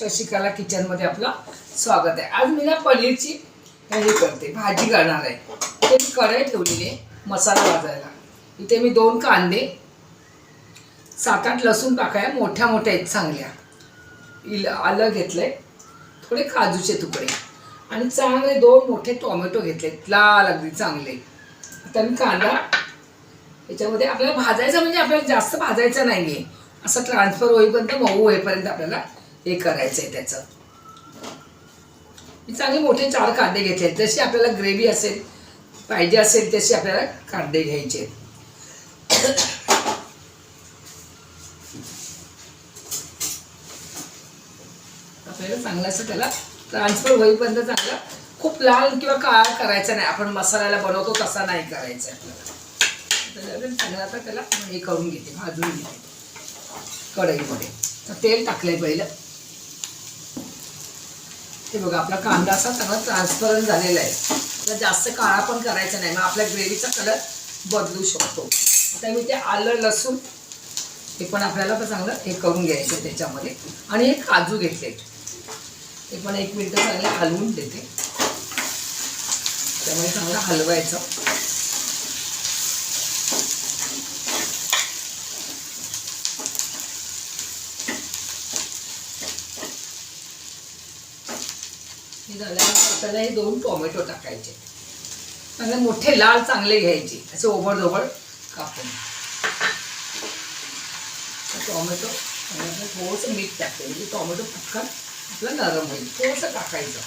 शशिकाला किचनमध्ये आपलं स्वागत आहे. आज मी ना पनीरची हे करते. भाजी करणार आहे. ते मी कढई ठेवलेली आहे मसाला भाजायला. इथे मी दोन कांदे सात आठ लसूण टाकाया मोठ्या मोठ्या आहेत चांगल्या. इल आलं घेतलंय थोडे काजूचे तुकडे. आणि चांगले दोन मोठे टोमॅटो घेतले लाल अगदी चांगले. आता मी कांदा याच्यामध्ये आपल्याला भाजायचं म्हणजे आपल्याला जास्त भाजायचं नाही आहे असं ट्रान्सफर होईपर्यंत मऊ होईपर्यंत आपल्याला हे करायचं आहे त्याचं. मी चांगले मोठे चार कांदे घेतले जशी आपल्याला ग्रेव्ही असेल पाहिजे असेल तशी आपल्याला कांदे घ्यायचे आपल्याला चांगलं असं त्याला ट्रान्सफर होईपर्यंत चांगला खूप लाल किंवा काळा करायचा नाही. आपण मसाल्याला बनवतो तसा नाही करायचा आपल्याला. चांगलं आता त्याला हे करून घेते भाजून घेते. कढईमध्ये. तर तेल टाकलंय पहिलं. ते बघा आपला कांदा असा चांगला ट्रान्सपरंट झालेला आहे. तर जास्त काळा पण करायचा नाही मग आपल्या ग्रेव्हीचा कलर बदलू शकतो. आता मी ते आलं लसूण हे पण आपल्याला पण चांगलं हे करून घ्यायचं त्याच्यामध्ये. आणि हे काजू घेतले. ते पण एक मिनटं चांगलं हलवून देते. त्यामुळे चांगलं हलवायचं. झाल्यानंतर आपल्याला हे दोन टोमॅटो टाकायचे. चांगले मोठे लाल चांगले घ्यायचे. असे ओबडधोबड कापून. टोमॅटो थोडंसं मीठ टाकते. म्हणजे टोमॅटो पटकन आपलं नरम होईल. थोडंसं टाकायचं.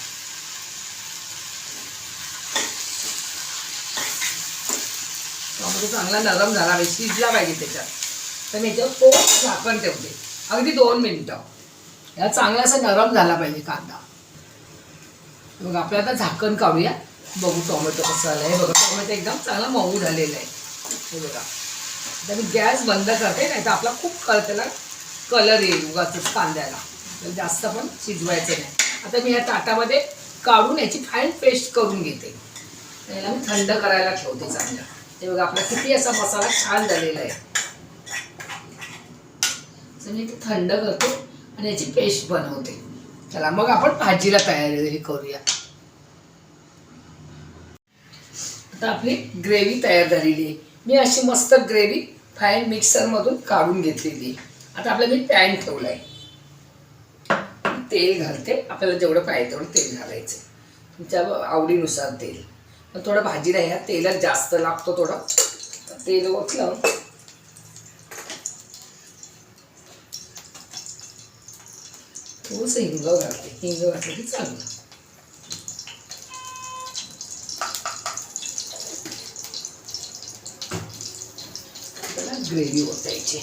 टोमॅटो चांगला नरम झाला पाहिजे. शिजला पाहिजे त्याच्यात. तर मी याच्यावर थोडं झाकण ठेवते. अगदी दोन मिनटं. ह्या चांगला असा नरम झाला पाहिजे कांदा. मग आपलं आता झाकण काढूया. बघू टोमॅटो कसं आलं हे बघा टोमॅटो एकदम चांगला मऊ झालेला आहे. हे बघा. आता मी गॅस बंद करते नाही तर आपला खूप त्याला कलर येईल उगाच कांद्याला. तर जास्त पण शिजवायचं नाही. आता मी या ताटामध्ये काढून याची फाईन पेस्ट करून घेते. याला मी थंड करायला ठेवते चांगलं. हे बघा आपला किती असा मसाला छान झालेला आहे. तर मी ते थंड करते आणि याची पेस्ट बनवते. चला मग आपण भाजीला तयारी हे करूया. आता आपली ग्रेव्ही तयार झालेली आहे. मी अशी मस्त ग्रेव्ही फाईन मिक्सरमधून काढून घेतलेली आता आपलं मी पॅन ठेवलाय. तेल घालते. आपल्याला जेवढं पाहिजे तेवढं तेल घालायचं. तुमच्या आवडीनुसार तेल. पण थोडं भाजीला ह्या तेलात जास्त लागतो थोडं. तेल ओतलं. थोडंसं हिंग घालते हिंग घातलं की चांगलं त्याला ग्रेव्ही ओतायची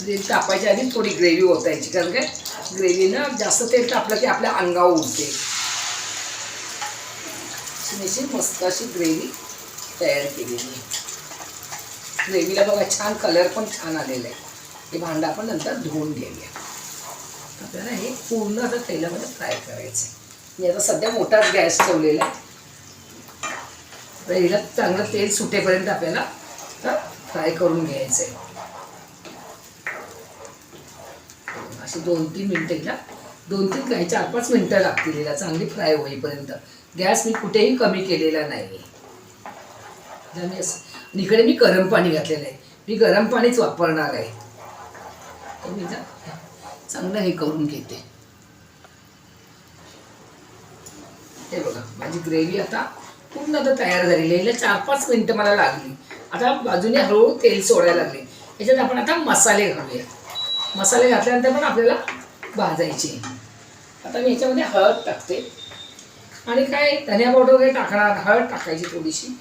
तेल तापायच्या आधी थोडी ग्रेव्ही ओतायची कारण काय ग्रेव्हीनं जास्त तेल तापलं की आपल्या अंगावर उडते अशी अशी मस्त अशी ग्रेव्ही तयार केलेली आहे ग्रेव्हीला बघा छान कलर पण छान आलेला आहे हे भांडं आपण नंतर धुवून घेऊया आपल्याला हे पूर्ण आता तेलामध्ये फ्राय करायचं आहे मी आता सध्या मोठाच गॅस ठेवलेला आहे. हिला चांगलं तेल सुटेपर्यंत आपल्याला फ्राय करून घ्यायचं आहे अशी दोन तीन मिनटं हिला दोन तीन काही चार पाच मिनटं लागतील हिला चांगली फ्राय होईपर्यंत. गॅस मी कुठेही कमी केलेला नाही मी असं इकडे मी गरम पाणी घातलेलं आहे. मी गरम पाणीच वापरणार आहे. तुम्ही मी जा चांगलं हे करून घेते. हे बघा माझी ग्रेव्ही आता पूर्ण आता तयार झालेली आहे. चार पाच मिनटं मला लागली. आता बाजूने हळूहळू तेल सोडायला लागले. याच्यात आपण आता मसाले घालूया मसाले घातल्यानंतर पण आपल्याला भाजायचे. आता मी याच्यामध्ये हळद टाकते. आणि काय धनिया पावडर वगैरे टाकणार हळद टाकायची थोडीशी.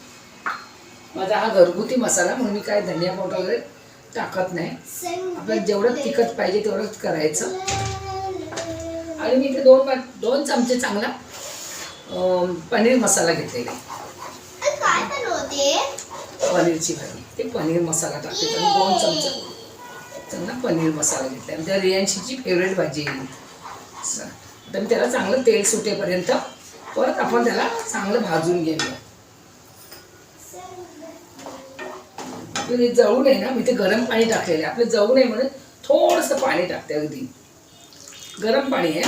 माझा हा घरगुती मसाला म्हणून मी काय धनिया पावडर वगैरे टाकत नाही. आपल्याला जेवढं तिखट पाहिजे तेवढंच करायचं. आणि मी इथे दोन दोन चमचे चांगला पनीर मसाला घेतलेला पनीरची भाजी. ते पनीर मसाला टाकते. तर दोन चमचे चांगला पनीर मसाला घेतला आणि त्या रियांशीची फेवरेट भाजी. तर मी त्याला चांगलं तेल सुटेपर्यंत परत आपण त्याला चांगलं भाजून घेऊया. आपलं जळू नये ना मी ते गरम पाणी टाकलेलं आहे. आपलं जळू नये म्हणून थोडंसं पाणी टाकते अगदी. गरम पाणी आहे.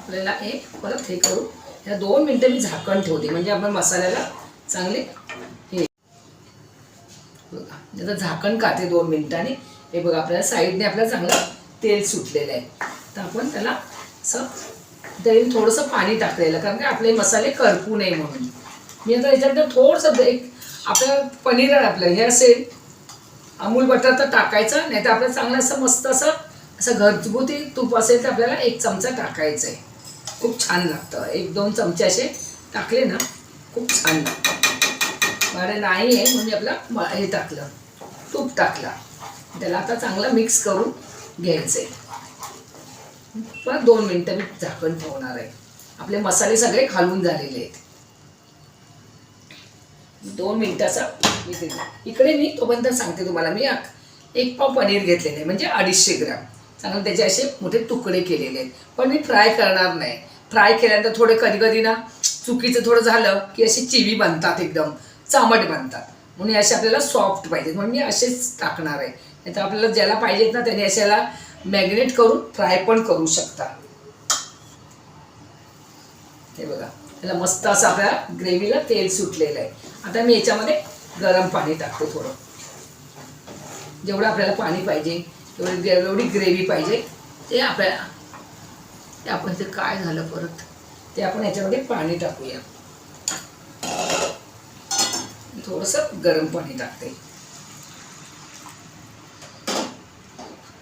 आपल्याला हे परत हे करू ह्या दोन मिनटं मी झाकण ठेवते. म्हणजे आपण मसाल्याला चांगले हे बघा आता झाकण काढते दोन मिनिटांनी. हे बघा आपल्याला साईडने आपल्याला चांगलं तेल सुटलेलं आहे. तर आपण त्याला असं तरी थोडंसं पाणी टाकलेलं कारण की आपले मसाले करपू नये म्हणून. मी आता याच्यात थोडंसं एक आपलं पनीर आपलं हे असेल अमूल बटर तर टाकायचं नाही तर आपलं चांगलं असं मस्त असं असं घरगुती तूप असेल तर आपल्याला एक चमचा टाकायचं आहे खूप छान लागतं. एक दोन चमचे असे टाकले ना खूप छान लागतं. माझ्याकडे नाही आहे म्हणजे आपलं हे टाकलं तूप टाकलं. त्याला आता चांगलं मिक्स करून घ्यायचं आहे पण दोन मिनटं मी झाकण ठेवणार आहे. आपले मसाले सगळे घालून झालेले आहेत. दोन मिनिटाचा. मी इकडे मी तोपर्यंत सांगते तुम्हाला मी एक- पाव पनीर घेतलेले आहे म्हणजे अडीचशे ग्राम. चांगलं त्याचे असे मोठे तुकडे केलेले आहेत. पण मी फ्राय करणार नाही. फ्राय केल्यानंतर थोडे कधी कधी ना चुकीचं थोडं झालं की अशी चिवी बनतात एकदम चामट बनतात. म्हणून असे आपल्याला सॉफ्ट पाहिजेत. म्हणून मी असेच टाकणार आहे. नाही तर आपल्याला ज्याला पाहिजेत ना त्याने अशाला मॅग्नेट करून फ्राय पण करू शकता. हे बघा. त्याला मस्त असं आपल्या ग्रेव्हीला तेल सुटलेलं आहे. आता मी याच्यामध्ये गरम पाणी टाकतो थोडं. जेवढं आपल्याला पाणी पाहिजे तेवढी एवढी ग्रेव्ही पाहिजे ते आपल्याला ते आपण ते काय झालं परत ते आपण याच्यामध्ये पाणी टाकूया. थोडंसं गरम पाणी टाकते.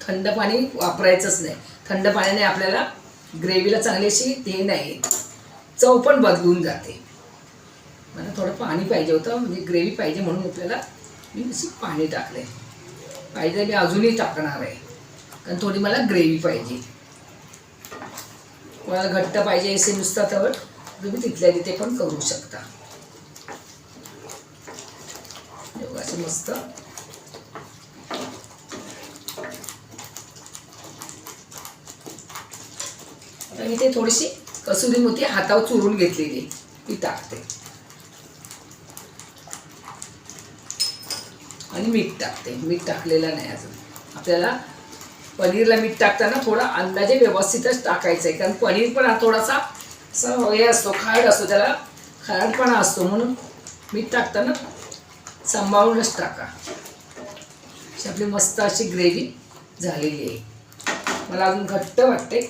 थंड पाणी वापरायचंच नाही. थंड पाण्याने आपल्याला ग्रेव्हीला चांगली अशी ते नाही. चव पण बदलून जाते. मला थोडं पाणी पाहिजे होतं म्हणजे ग्रेव्ही पाहिजे म्हणून आपल्याला मी अशी पाणी टाकले पाहिजे मी अजूनही टाकणार आहे. कारण थोडी मला ग्रेव्ही पाहिजे. कोणाला घट्ट पाहिजे असे नुसता तर तुम्ही तिथल्या तिथे पण करू शकता. असं मस्त. मी ते थोडीशी कसुरी मोती हातावर चुरून घेतलेली ती टाकते. आणि मीठ टाकते. मीठ टाकलेलं नाही अजून. आपल्याला पनीरला मीठ टाकताना थोडा अंदाजे व्यवस्थितच टाकायचं आहे कारण पनीर पण हा थोडासा असा हे असतो खाड असतो. त्याला खारडपणा असतो. म्हणून मीठ टाकताना सांभाळूनच टाका. अशी आपली मस्त अशी ग्रेव्ही झालेली आहे. मला अजून घट्ट वाटते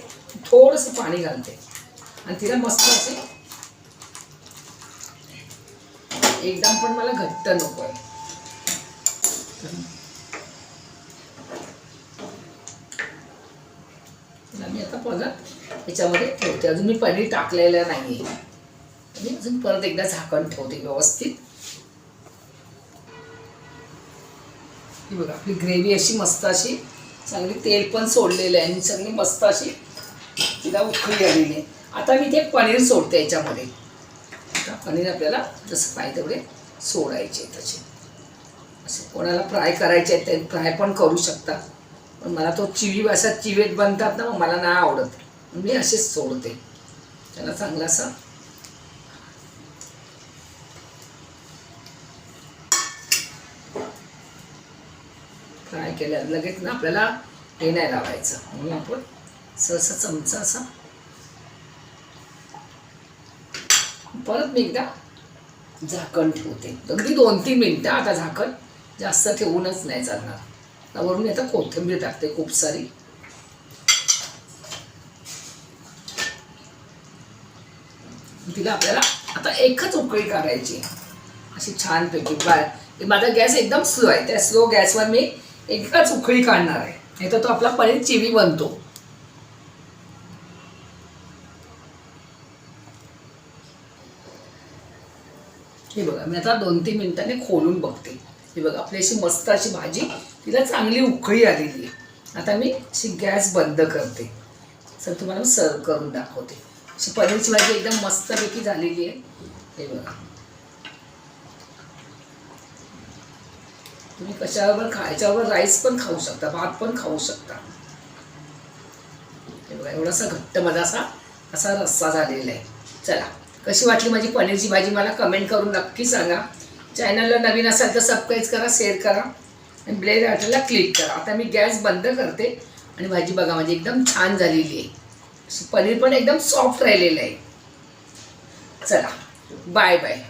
थोडंसं पाणी घालते. आणि तिला मस्त असे एकदम पण मला घट्ट नको आहे. मी आता परत याच्यामध्ये ठेवते. अजून मी पनीर टाकलेलं नाही आहे मी अजून परत एकदा झाकण ठेवते व्यवस्थित. ही बघा आपली ग्रेव्ही अशी मस्त अशी चांगली तेल पण सोडलेलं आहे. आणि चांगली मस्त अशी तिला उकळी आलेली आहे. आता मी ते पनीर सोडते याच्यामध्ये. आता पनीर आपल्याला जसं पाहिजे तेवढे सोडायचे तसे असे कोणाला फ्राय करायचे आहेत ते फ्राय पण करू शकता पण मला तो चिवी असा चिवेट बनतात ना मग मला नाही आवडत. मी असेच सोडते. त्याला चांगला असा फ्राय केल्या लगेच ना आपल्याला हे नाही लावायचं. म्हणून आपण सहसा चमचा असा परत मी एकदा झाकण ठेवते. अगदी दोन तीन मिनटं आता झाकण जास्त ठेवूनच नाही चालणार. आता वरून आता कोथिंबीर टाकते खूप सारी. तिला आपल्याला आता एकच उकळी काढायची अशी छानपैकी. बाय माझा गॅस एकदम स्लो आहे. त्या स्लो गॅसवर मी एकच उकळी काढणार आहे. नाही तर तो आपला पनीर चिवी बनतो. हे बघा मी आता दोन तीन मिनिटांनी खोलून बघते. हे बघ आपली अशी मस्त अशी भाजी तिला चांगली उकळी आलेली आहे. आता मी अशी गॅस बंद करते. सर तुम्हाला सर्व करून दाखवते. अशी पनीरची भाजी एकदम मस्तपैकी झालेली आहे. हे बघा. तुम्ही कशाबरोबर खायच्याबरोबर राईस पण खाऊ शकता भात पण खाऊ शकता. हे बघा एवढासा घट्ट माझा असा असा रस्सा झालेला आहे. चला कशी वाटली माझी पनीरची भाजी? मला कमेंट करून नक्की सांगा. चॅनलला नवीन असाल तर सबस्क्राईब करा शेअर करा आणि ब्लेड बटनला क्लिक करा. आता मी गॅस बंद करते आणि भाजी बघा माझी एकदम छान झालेली आहे. पनीर पण एकदम सॉफ्ट राहिलेलं आहे. चला बाय बाय